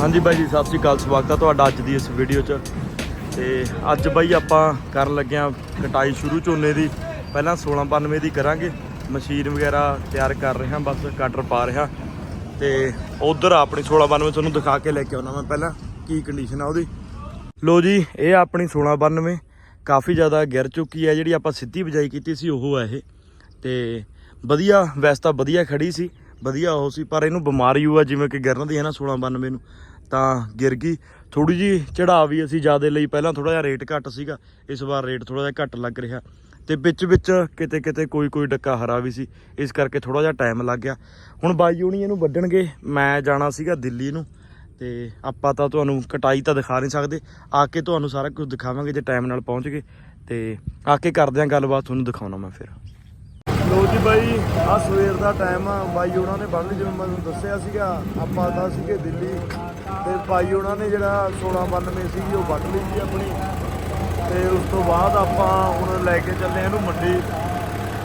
ਹਾਂਜੀ ਬਾਈ ਜੀ, ਸਤਿ ਸ੍ਰੀ ਅਕਾਲ, ਸਵਾਗਤ ਹੈ ਤੁਹਾਡਾ ਅੱਜ ਦੀ ਇਸ ਵੀਡੀਓ 'ਚ। ਤੇ ਅੱਜ ਬਾਈ ਆਪਾਂ ਕਰਨ ਲੱਗੇ ਹਾਂ ਕਟਾਈ ਸ਼ੁਰੂ ਝੋਨੇ ਦੀ। ਪਹਿਲਾਂ 1692 ਦੀ ਕਰਾਂਗੇ। ਮਸ਼ੀਨ ਵਗੈਰਾ ਤਿਆਰ ਕਰ ਰਹੇ ਹਾਂ, ਬਸ ਕਟਰ ਪਾ ਰਿਹਾ ਤੇ ਉਧਰ ਆਪਣੀ 1692 ਤੁਹਾਨੂੰ ਦਿਖਾ ਕੇ ਲੈ ਕੇ ਆਉਣਾ ਮੈਂ ਪਹਿਲਾਂ, ਕੀ ਕੰਡੀਸ਼ਨ ਆ ਉਹਦੀ। ਲੋ ਜੀ, ਇਹ ਆਪਣੀ 1692 ਕਾਫੀ ਜ਼ਿਆਦਾ ਗਿਰ ਚੁੱਕੀ ਹੈ। ਜਿਹੜੀ ਆਪਾਂ ਸਿੱਧੀ ਬਜਾਈ ਕੀਤੀ ਸੀ, ਉਹ ਹੈ ਇਹ। ਤੇ ਵਧੀਆ, ਵੈਸੇ ਤਾਂ ਵਧੀਆ ਖੜੀ ਸੀ। ਵਧੀਆ ਉਹ ਸੀ, ਪਰ ਇਹਨੂੰ ਬਿਮਾਰੀ ਹੋਆ, ਜਿਵੇਂ ਕਿ ਗਿਰਨ ਦੀ ਹੈ ਨਾ 1692 ਨੂੰ, ਤਾਂ ਗਿਰ ਗਈ। ਥੋੜੀ ਜੀ ਚੜਾ ਵੀ ਅਸੀਂ ਜਿਆਦੇ ਲਈ, ਪਹਿਲਾਂ ਥੋੜਾ ਜਿਹਾ ਰੇਟ ਘੱਟ ਸੀਗਾ, ਇਸ ਵਾਰ ਰੇਟ ਥੋੜਾ ਜਿਹਾ ਘੱਟ ਲੱਗ ਰਿਹਾ। ਤੇ ਵਿੱਚ ਵਿੱਚ ਕਿਤੇ ਕਿਤੇ ਕੋਈ ਕੋਈ ਡੱਕਾ ਹਰਾ ਵੀ ਸੀ, ਇਸ ਕਰਕੇ ਥੋੜਾ ਜਿਹਾ ਟਾਈਮ ਲੱਗ ਗਿਆ। ਹੁਣ ਬਾਈ ਹੁਣੀ ਇਹਨੂੰ ਵੱਢਣਗੇ, ਮੈਂ ਜਾਣਾ ਸੀਗਾ ਦਿੱਲੀ ਨੂੰ, ਤੇ ਆਪਾਂ ਤਾਂ ਤੁਹਾਨੂੰ ਕਟਾਈ ਤਾਂ ਦਿਖਾ ਨਹੀਂ ਸਕਦੇ, ਆ ਕੇ ਤੁਹਾਨੂੰ ਸਾਰਾ ਕੁਝ ਦਿਖਾਵਾਂਗੇ ਜੇ ਟਾਈਮ ਨਾਲ ਪਹੁੰਚ ਗਏ। ਤੇ ਆ ਕੇ ਕਰਦੇ ਆਂ ਗੱਲਬਾਤ, ਤੁਹਾਨੂੰ ਦਿਖਾਉਣਾ ਮੈਂ ਫਿਰ। ਲੋ ਜੀ ਬਾਈ ਆ ਸਵੇਰ ਦਾ ਟਾਈਮ ਆ। ਬਾਈ ਉਹਨਾਂ ਨੇ ਬੰਨ ਲਈ, ਜਿਵੇਂ ਮੈਂ ਤੁਹਾਨੂੰ ਦੱਸਿਆ ਸੀਗਾ, ਆਪਾਂ ਤਾਂ ਸੀਗੇ ਦਿੱਲੀ। ਤੇ ਬਾਈ ਉਹਨਾਂ ਨੇ ਜਿਹੜਾ 1692 ਸੀਗੀ, ਉਹ ਵੱਢ ਲਈ ਸੀ ਆਪਣੀ। ਤੇ ਉਸ ਤੋਂ ਬਾਅਦ ਆਪਾਂ ਹੁਣ ਲੈ ਕੇ ਚੱਲੇ ਇਹਨੂੰ ਮੰਡੀ।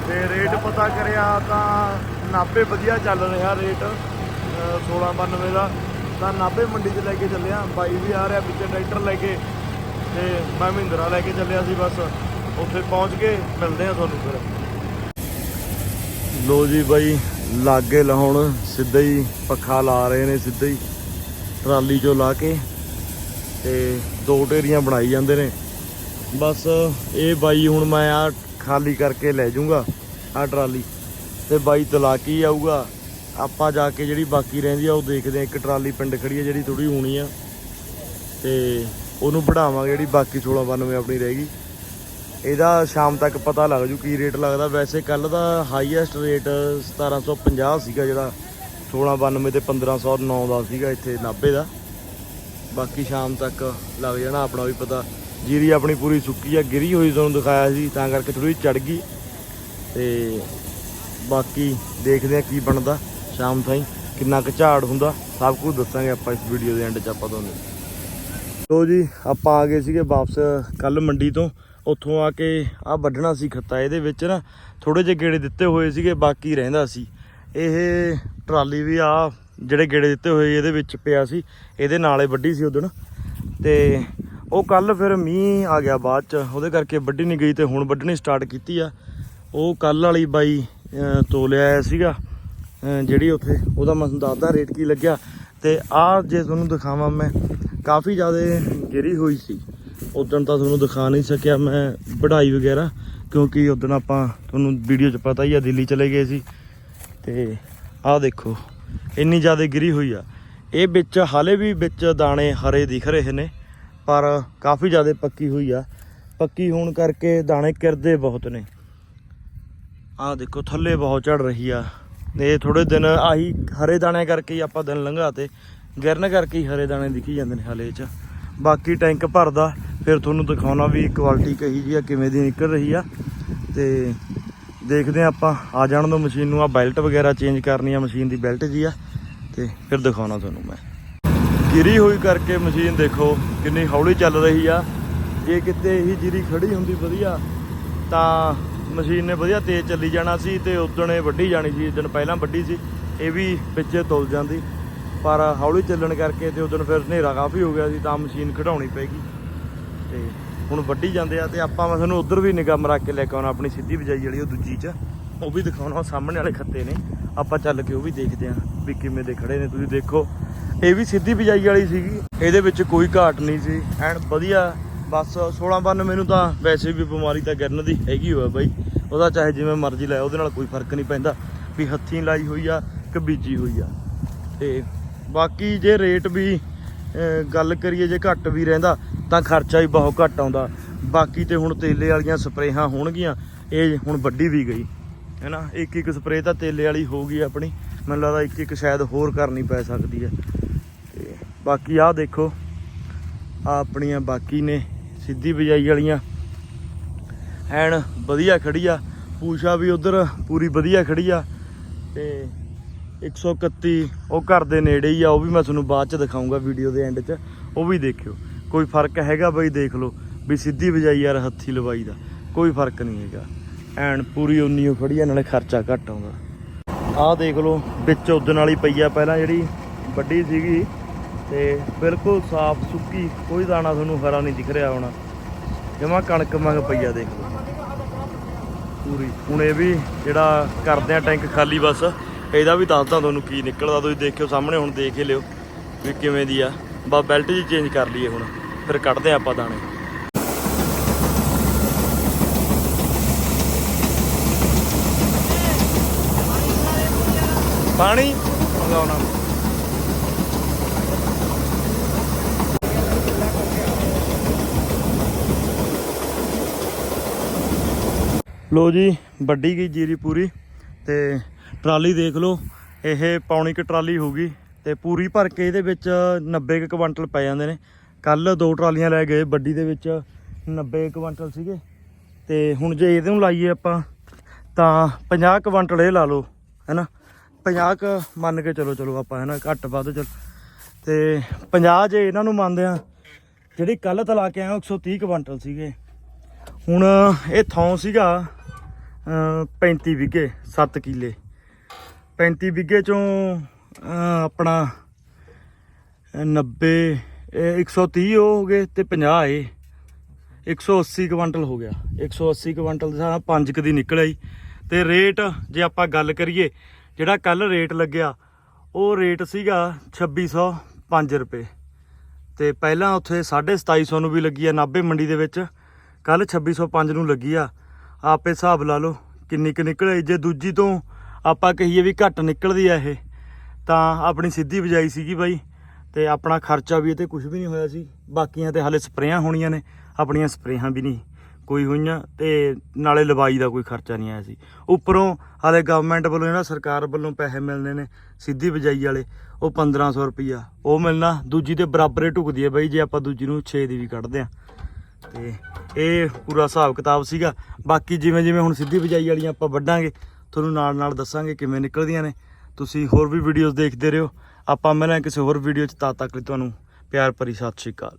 ਤੇ ਰੇਟ ਪਤਾ ਕਰਿਆ ਤਾਂ ਨਾਭੇ ਵਧੀਆ ਚੱਲ ਰਿਹਾ ਰੇਟ, ਅਹ 1692 ਦਾ। ਤਾਂ ਨਾਭੇ ਮੰਡੀ 'ਚ ਲੈ ਕੇ ਚੱਲਿਆ ਬਾਈ ਵੀ ਆ ਰਿਹਾ ਵਿੱਚ ਟਰੈਕਟਰ ਲੈ ਕੇ। ਤੇ ਮੈਂ ਮਹਿੰਦਰਾ ਲੈ ਕੇ ਚੱਲਿਆ ਸੀ ਬਸ। ਉੱਥੇ ਪਹੁੰਚ ਕੇ ਮਿਲਦੇ ਆ ਤੁਹਾਨੂੰ ਫਿਰ। ਲੋ ਜੀ ਬਾਈ, ਲਾਗੇ ਲਾਉਣ, ਸਿੱਧਾ ਹੀ ਪੱਖਾ ਲਾ ਰਹੇ ਨੇ ਸਿੱਧਾ ਹੀ। ਟਰਾਲੀ ਚੋਂ ਲਾ ਕੇ ਤੇ ਦੋ ਢੇਰੀਆਂ ਬਣਾਈ ਜਾਂਦੇ ਨੇ। ਬਸ ਇਹ ਬਾਈ, ਹੁਣ ਮੈਂ ਆ ਖਾਲੀ ਕਰਕੇ ਲੈ ਜਾਊਂਗਾ ਆ ਟਰਾਲੀ। ਤੇ ਬਾਈ ਤਲਾ ਕੇ ਹੀ ਆਊਗਾ। ਆਪਾਂ ਜਾ ਕੇ ਜਿਹੜੀ ਬਾਕੀ ਰਹਿੰਦੀ ਆ, ਉਹ ਦੇਖਦੇ ਆ ਇੱਕ ਟਰਾਲੀ ਪਿੰਡ ਖੜੀ ਆ, ਜਿਹੜੀ ਥੋੜੀ ਹੋਣੀ ਆ। ਤੇ ਉਹਨੂੰ ਵਧਾਵਾਂਗੇ ਜਿਹੜੀ ਬਾਕੀ 1692 ਆਪਣੀ ਰਹਿ ਗਈ। ਇਹਦਾ ਸ਼ਾਮ ਤੱਕ ਪਤਾ ਲੱਗ ਜੂ ਕੀ ਰੇਟ ਲੱਗਦਾ। ਵੈਸੇ ਕੱਲ ਦਾ ਹਾਈਐਸਟ ਰੇਟ 1750 ਸੀਗਾ ਜਿਹੜਾ 1692 ਤੇ 1509 ਦਾ ਸੀਗਾ ਇੱਥੇ 90 ਦਾ। ਬਾਕੀ ਸ਼ਾਮ ਤੱਕ ਲੱਗ ਜਾਣਾ ਆਪਣਾ ਵੀ ਪਤਾ। ਜੀਰੀ ਆਪਣੀ ਪੂਰੀ ਸੁੱਕੀ ਆ, ਗਿਰੀ ਹੋਈ ਤੁਹਾਨੂੰ ਦਿਖਾਇਆ ਸੀ, ਤਾਂ ਕਰਕੇ ਥੋੜੀ ਚੜ ਗਈ। ਤੇ ਬਾਕੀ ਦੇਖਦੇ ਆ ਕੀ ਬਣਦਾ ਸ਼ਾਮ ਤਾਈਂ, ਕਿੰਨਾ ਕੁ ਝਾੜ ਹੁੰਦਾ, ਸਭ ਕੁਝ ਦੱਸਾਂਗੇ ਆਪਾਂ ਇਸ ਵੀਡੀਓ ਦੇ ਐਂਡ 'ਚ ਆਪਾਂ ਤੁਹਾਨੂੰ। ਲੋ ਜੀ, ਆਪਾਂ ਆ ਗਏ ਸੀਗੇ ਵਾਪਸ ਕੱਲ ਮੰਡੀ ਤੋਂ। ਉੱਥੋਂ ਆ ਕੇ ਆ ਵੱਢਣਾ ਸੀ ਖੱਤਾ, ਇਹਦੇ ਵਿੱਚ ਨਾ ਥੋੜੇ ਜਿਹੇ ਗੇੜੇ ਦਿੱਤੇ ਹੋਏ ਸੀਗੇ, ਬਾਕੀ ਰਹਿੰਦਾ ਸੀ। ਇਹ ਟਰਾਲੀ ਵੀ ਆ ਜਿਹੜੇ ਗੇੜੇ ਦਿੱਤੇ ਹੋਏ ਇਹਦੇ ਵਿੱਚ ਪਿਆ ਸੀ, ਇਹਦੇ ਨਾਲੇ ਵੱਢੀ ਸੀ ਉਦੋਂ ਤੇ ਉਹ ਕੱਲ ਫਿਰ ਮੀਂਹ ਆ ਗਿਆ ਬਾਅਦ ਚ, ਉਹਦੇ ਕਰਕੇ ਵੱਢੀ ਨਹੀਂ ਗਈ ਤੇ ਹੁਣ ਵੱਢਣੀ ਸਟਾਰਟ ਕੀਤੀ ਆ। ਉਹ ਕੱਲ ਵਾਲੀ ਬਾਈ ਤੋਲਿਆ ਆਇਆ ਸੀਗਾ ਜਿਹੜੀ ਉੱਥੇ, ਉਹਦਾ ਮੈਂ ਦੱਸਦਾ ਰੇਟ ਕੀ ਲੱਗਿਆ। ਤੇ ਆ ਜੇ ਤੁਹਾਨੂੰ ਦਿਖਾਵਾਂ ਮੈਂ, ਕਾਫੀ ਜ਼ਿਆਦਾ ਗਿਰੀ ਹੋਈ ਸੀ। ਉਦੋਂ ਤਾਂ ਤੁਹਾਨੂੰ ਦਿਖਾ ਨਹੀਂ ਸਕਿਆ ਮੈਂ ਵਢਾਈ ਵਗੈਰਾ, ਕਿਉਂਕਿ ਉਦੋਂ ਆਪਾਂ ਤੁਹਾਨੂੰ ਵੀਡੀਓ 'ਚ ਪਤਾ ਹੀ ਆ, ਦਿੱਲੀ ਚਲੇ ਗਏ ਸੀ। ਤੇ ਆਹ ਦੇਖੋ, ਇੰਨੀ ਜ਼ਿਆਦਾ ਗਿਰੀ ਹੋਈ ਆ। ਇਹ ਵਿੱਚ ਹਾਲੇ ਵੀ ਵਿੱਚ ਦਾਣੇ ਹਰੇ ਦਿਖ ਰਹੇ ਨੇ, ਪਰ ਕਾਫੀ ਜ਼ਿਆਦਾ ਪੱਕੀ ਹੋਈ ਆ। ਪੱਕੀ ਹੋਣ ਕਰਕੇ ਦਾਣੇ ਕਿਰਦੇ ਬਹੁਤ ਨੇ। ਆਹ ਦੇਖੋ, ਥੱਲੇ ਬਹੁਤ ਝੜ ਰਹੀ ਆ। ਇਹ ਥੋੜੇ ਦਿਨ ਆਹੀ ਹਰੇ ਦਾਣੇ ਕਰਕੇ ਹੀ ਆਪਾਂ ਦਿਨ ਲੰਘਾਤੇ। ਗਿਰਨ ਕਰਕੇ ਹੀ ਹਰੇ ਦਾਣੇ ਦਿਖੀ ਜਾਂਦੇ ਨੇ ਹਾਲੇ ਚ। ਬਾਕੀ ਟੈਂਕ ਭਰਦਾ। ਫਿਰ ਤੁਹਾਨੂੰ ਦਿਖਾਉਣਾ ਵੀ ਕੁਆਲਿਟੀ ਕਹੀ ਜੀ ਆ, ਕਿਵੇਂ ਦੀ ਨਿਕਲ ਰਹੀ ਆ। ਤੇ ਦੇਖਦੇ ਆ ਆਪਾਂ, ਆ ਜਾਣ ਦੋ ਮਸ਼ੀਨ ਨੂੰ, ਆ ਬੈਲਟ ਵਗੈਰਾ ਚੇਂਜ ਕਰਨੀ ਆ ਮਸ਼ੀਨ ਦੀ ਬੈਲਟ ਜੀ ਆ, ਤੇ ਫਿਰ ਦਿਖਾਉਣਾ ਤੁਹਾਨੂੰ ਮੈਂ। ਗਿਰੀ ਹੋਈ ਕਰਕੇ ਮਸ਼ੀਨ ਦੇਖੋ, ਕਿੰਨੀ ਹੌਲੀ ਚੱਲ ਰਹੀ ਆ। ਜੇ ਕਿਤੇ ਇਹੀ ਜਿਰੀ ਖੜੀ ਹੁੰਦੀ ਵਧੀਆ, ਤਾਂ ਮਸ਼ੀਨ ਨੇ ਵਧੀਆ ਤੇਜ਼ ਚੱਲੀ ਜਾਣਾ ਸੀ ਤੇ ਉਦੋਂ ਇਹ ਵੱਢੀ ਜਾਣੀ ਸੀ ਦਿਨ ਪਹਿਲਾਂ ਵੱਢੀ ਸੀ, ਇਹ ਵੀ ਵਿੱਚੇ ਤੁਲ ਜਾਂਦੀ। ਪਰ ਹੌਲੀ ਚੱਲਣ ਕਰਕੇ ਤੇ ਉਦੋਂ ਫਿਰ ਹਨੇਰਾ ਕਾਫੀ ਹੋ ਗਿਆ ਸੀ, ਤਾਂ ਮਸ਼ੀਨ ਖੜਾਉਣੀ ਪੈਗੀ ਤੇ ਹੁਣ ਵੱਢੀ ਜਾਂਦੇ ਆ ਤੇ ਆਪਾਂ ਮੈਂ ਤੁਹਾਨੂੰ ਉਧਰ ਵੀ ਨਿਗਾਹ ਮਰਾ ਕੇ ਲੈ ਕੇ ਆਉਣਾ, ਆਪਣੀ ਸਿੱਧੀ ਬਜਾਈ ਵਾਲੀ, ਉਹ ਦੂਜੀ ਚ। ਉਹ ਵੀ ਦਿਖਾਉਣਾ, ਉਹ ਸਾਹਮਣੇ ਵਾਲੇ ਖੱਤੇ ਨੇ। ਆਪਾਂ ਚੱਲ ਕੇ ਉਹ ਵੀ ਦੇਖਦੇ ਆ ਵੀ ਕਿਵੇਂ ਦੇ ਖੜੇ ਨੇ, ਤੁਸੀਂ ਦੇਖੋ। ਇਹ ਵੀ ਸਿੱਧੀ ਬਜਾਈ ਵਾਲੀ ਸੀਗੀ। ਇਹਦੇ ਵਿੱਚ ਕੋਈ ਘਾਟ ਨਹੀਂ ਸੀ। ਐਨ ਵਧੀਆ। ਬਸ 1692 ਮੈਨੂੰ ਤਾਂ ਵੈਸੇ ਵੀ ਬਿਮਾਰੀ ਤਾਂ ਗਿਰਨ ਦੀ ਹੈਗੀ ਹੋਇਆ ਬਾਈ। ਉਹਦਾ ਚਾਹੇ ਜਿਵੇਂ ਮਰਜ਼ੀ ਲਾਇਆ ਉਹਦੇ ਨਾਲ ਕੋਈ ਫ਼ਰਕ ਨਹੀਂ ਪੈਂਦਾ। ਵੀ ਹੱਥੀਂ ਲਾਈ ਹੋਈ ਆ ਕਿ ਬੀਜੀ ਹੋਈ ਆ। ਤੇ ਬਾਕੀ ਜੇ ਰੇਟ ਵੀ ਗੱਲ ਕਰੀਏ, ਜੇ ਘੱਟ ਵੀ ਰਹਿੰਦਾ ਤਾਂ ਖਰਚਾ ਵੀ ਬਹੁਤ ਘੱਟ ਆਉਂਦਾ। ਬਾਕੀ ਤੇ ਹੁਣ ਤੇਲੇ ਵਾਲੀਆਂ ਸਪਰੇਹਾਂ ਹੋਣਗੀਆਂ, ਇਹ ਹੁਣ ਵੱਡੀ ਵੀ ਗਈ। ਹੈਨਾ? ਇੱਕ ਇੱਕ ਸਪਰੇਅ ਤਾਂ ਤੇਲੇ ਵਾਲੀ ਹੋ ਗਈ ਆਪਣੀ। ਮੈਨੂੰ ਲੱਗਦਾ ਇੱਕ ਇੱਕ ਸ਼ਾਇਦ ਹੋਰ ਕਰਨੀ ਪੈ ਸਕਦੀ ਹੈ। ਤੇ ਬਾਕੀ ਆਹ ਦੇਖੋ ਆ ਆਪਣੀਆਂ ਬਾਕੀ ਨੇ, ਸਿੱਧੀ ਬਜਾਈ ਵਾਲੀਆਂ। ਐਨ ਵਧੀਆ ਖੜੀ ਆ। ਪੂਸ਼ਾ ਵੀ ਉਧਰ ਪੂਰੀ ਵਧੀਆ ਖੜੀ ਆ। ਤੇ 131 ਉਹ ਘਰ ਦੇ ਨੇੜੇ ਹੀ ਆ, ਉਹ ਵੀ ਮੈਂ ਤੁਹਾਨੂੰ ਬਾਅਦ ਚ ਦਿਖਾਉਂਗਾ ਵੀਡੀਓ ਦੇ ਐਂਡ 'ਚ। ਉਹ ਵੀ ਦੇਖਿਓ। ਕੋਈ ਫ਼ਰਕ ਹੈਗਾ ਬਈ ਦੇਖ ਲਓ ਵੀ ਸਿੱਧੀ ਵਜਾਈ ਯਾਰ ਹੱਥੀ ਲਵਾਈ ਦਾ, ਕੋਈ ਫ਼ਰਕ ਨਹੀਂ ਹੈਗਾ। ਐਨ ਪੂਰੀ ਉਨੀ ਉਹ ਖੜੀ ਆ, ਨਾਲੇ ਖਰਚਾ ਘੱਟ ਆਉਂਦਾ। ਆਹ ਦੇਖ ਲਓ, ਵਿੱਚ ਉਦਣ ਵਾਲੀ ਪਈ ਆ ਪਹਿਲਾਂ ਜਿਹੜੀ ਵੱਡੀ ਸੀਗੀ, ਤੇ ਬਿਲਕੁਲ ਸਾਫ਼ ਸੁੱਕੀ, ਕੋਈ ਦਾਣਾ ਤੁਹਾਨੂੰ ਹਰਾ ਨਹੀਂ ਦਿਖ ਰਿਹਾ ਹੋਣਾ। ਜਮਾ ਕਣਕ ਮੰਗ ਪਈਆ ਦੇਖ ਲਓ। ਪੂਰੀ। ਹੁਣ ਇਹ ਵੀ ਜਿਹੜਾ ਕਰਦੇ ਆ ਟੈਂਕ ਖਾਲੀ ਬਸ, ਇਹਦਾ ਵੀ ਦੱਸਦਾ ਤੁਹਾਨੂੰ ਕੀ ਨਿਕਲਦਾ, ਤੁਸੀਂ ਦੇਖਿਓ ਸਾਹਮਣੇ, ਹੁਣ ਦੇਖ ਹੀ ਲਿਓ ਵੀ ਕਿਵੇਂ ਦੀ ਆ। ਬਾ ਬੈਲਟ ਜੀ ਚੇਂਜ ਕਰ ਲਈਏ ਹੁਣ। ਫਿਰ ਕੱਢਦੇ ਆ ਆਪਾਂ ਦਾਣੇ। ਪਾਣੀ? ਮੰਗਾਉਣਾ ਲੋ ਜੀ, ਵੱਡੀ ਗਈ ਜੀਰੀ ਪੂਰੀ ਤੇ ਟਰਾਲੀ ਦੇਖ ਲਓ, ਇਹ ਪੌਣੀ ਕੁ ਟਰਾਲੀ ਹੋਊਗੀ ਤੇ ਪੂਰੀ ਭਰ ਕੇ ਇਹਦੇ ਵਿੱਚ 90 ਕੁ ਕੁਇੰਟਲ ਪੈ ਜਾਂਦੇ ਨੇ। ਕੱਲ ਦੋ ਟਰਾਲੀਆਂ ਲੈ ਗਏ, ਵੱਡੀ ਦੇ ਵਿੱਚ 90 ਕੁਇੰਟਲ ਸੀਗੇ। ਤੇ ਹੁਣ ਜੇ ਇਹਦੇ ਨੂੰ ਲਾਈਏ ਆਪਾਂ, ਤਾਂ 50 ਕੁਇੰਟਲ ਇਹ ਲਾ ਲਓ, ਹੈਨਾ? 50 ਕ ਮੰਨ ਕੇ ਚਲੋ ਚਲੋ ਆਪਾਂ, ਹੈਨਾ? ਘੱਟ ਵੱਧ ਚਲ। ਤੇ 50 ਜੇ ਇਹਨਾਂ ਨੂੰ ਮੰਨਦੇ ਆ ਜਿਹੜੀ ਕੱਲ ਤਲਾ ਕੇ ਆਇਆ 130 ਕੁਇੰਟਲ ਸੀਗੇ। ਹੁਣ ਇਹ ਥੌਂ ਸੀਗਾ ਅਮ 35 ਵਿਗੇ 7 ਕਿੱਲੇ। 35 ਵਿਗੇ ਚੋਂ ਆਪਣਾ 90 130 ਉਹ ਹੋ ਗਏ ਤੇ 50 ਇਹ। 180 ਕੁਇੰਟਲ ਹੋ ਗਿਆ। 180 ਕੁਇੰਟਲ ਦੇ ਹਿਸਾਬ ਨਾਲ 5 ਕ ਦੀ ਨਿਕਲਿਆ ਜੀ ਤੇ ਰੇਟ ਜੇ ਆਪਾਂ ਗੱਲ ਕਰੀਏ, ਜਿਹੜਾ ਕੱਲ ਰੇਟ ਲੱਗਿਆ, ਉਹ ਰੇਟ ਸੀਗਾ 2605 ਰੁਪਏ। ਤੇ ਪਹਿਲਾਂ ਉੱਥੇ 2750 ਨੂੰ ਵੀ ਲੱਗੀ ਆ, ਨਾਭੇ ਮੰਡੀ ਦੇ ਵਿੱਚ। ਕੱਲ 2605 ਨੂੰ ਲੱਗੀ ਆ। ਆਪੇ ਹਿਸਾਬ ਲਾ ਲਓ ਕਿੰਨੀ ਕੁ ਨਿਕਲੇ ਜੇ ਦੂਜੀ ਤੋਂ ਆਪਾਂ ਕਹੀਏ ਵੀ ਘੱਟ ਨਿਕਲਦੀ ਆ ਇਹ, ਤਾਂ ਆਪਣੀ ਸਿੱਧੀ ਬਜਾਈ ਸੀਗੀ ਬਾਈ। ਤੇ ਆਪਣਾ ਖਰਚਾ ਵੀ ਇਹ ਤੇ ਕੁਝ ਵੀ ਨਹੀਂ ਹੋਇਆ ਸੀ। ਬਾਕੀਆਂ ਤੇ ਹਾਲੇ ਸਪਰੇਆਂ ਹੋਣੀਆਂ ਨੇ, ਆਪਣੀਆਂ ਸਪਰੇਹਾਂ ਵੀ ਨਹੀਂ ਕੋਈ ਹੋਈਆਂ ਤੇ ਨਾਲੇ ਲਵਾਈ ਦਾ ਕੋਈ ਖਰਚਾ ਨਹੀਂ ਆਇਆ ਸੀ। ਉੱਪਰੋਂ ਹਾਲੇ ਗਵਰਨਮੈਂਟ ਵੱਲੋਂ ਜਿਹੜਾ ਸਰਕਾਰ ਵੱਲੋਂ ਪੈਸੇ ਮਿਲਨੇ ਨੇ ਸਿੱਧੀ ਬਜਾਈ ਵਾਲੇ, ਉਹ 1500 ਰੁਪਈਆ। ਉਹ ਮਿਲਣਾ ਦੂਜੀ ਤੇ ਬਰਾਬਰ ਹੀ ਢੁਕਦੀ ਹੈ ਬਈ, ਜੇ ਆਪਾਂ ਦੂਜੀ ਨੂੰ 6 ਦੀ ਵੀ ਕੱਢਦੇ ਆ ਤੇ ਇਹ ਪੂਰਾ ਹਿਸਾਬ ਕਿਤਾਬ ਸੀਗਾ। ਬਾਕੀ ਜਿਵੇਂ ਜਿਵੇਂ ਹੁਣ ਸਿੱਧੀ ਬਜਾਈ ਵਾਲੀਆਂ ਆਪਾਂ ਵੱਢਾਂਗੇ, ਤੁਹਾਨੂੰ ਨਾਲ ਨਾਲ ਦੱਸਾਂਗੇ ਕਿਵੇਂ ਨਿਕਲਦੀਆਂ ਨੇ। ਤੁਸੀਂ ਹੋਰ ਵੀ ਵੀਡੀਓਜ਼ ਦੇਖਦੇ ਰਹੋ। ਆਪਾਂ ਮਿਲਾਂਗੇ ਕਿਸੇ ਹੋਰ ਵੀਡੀਓ 'ਚ, ਤਦ ਤੱਕ ਲਈ ਤੁਹਾਨੂੰ ਪਿਆਰ ਭਰੀ ਸਤਿ ਸ਼੍ਰੀ ਅਕਾਲ।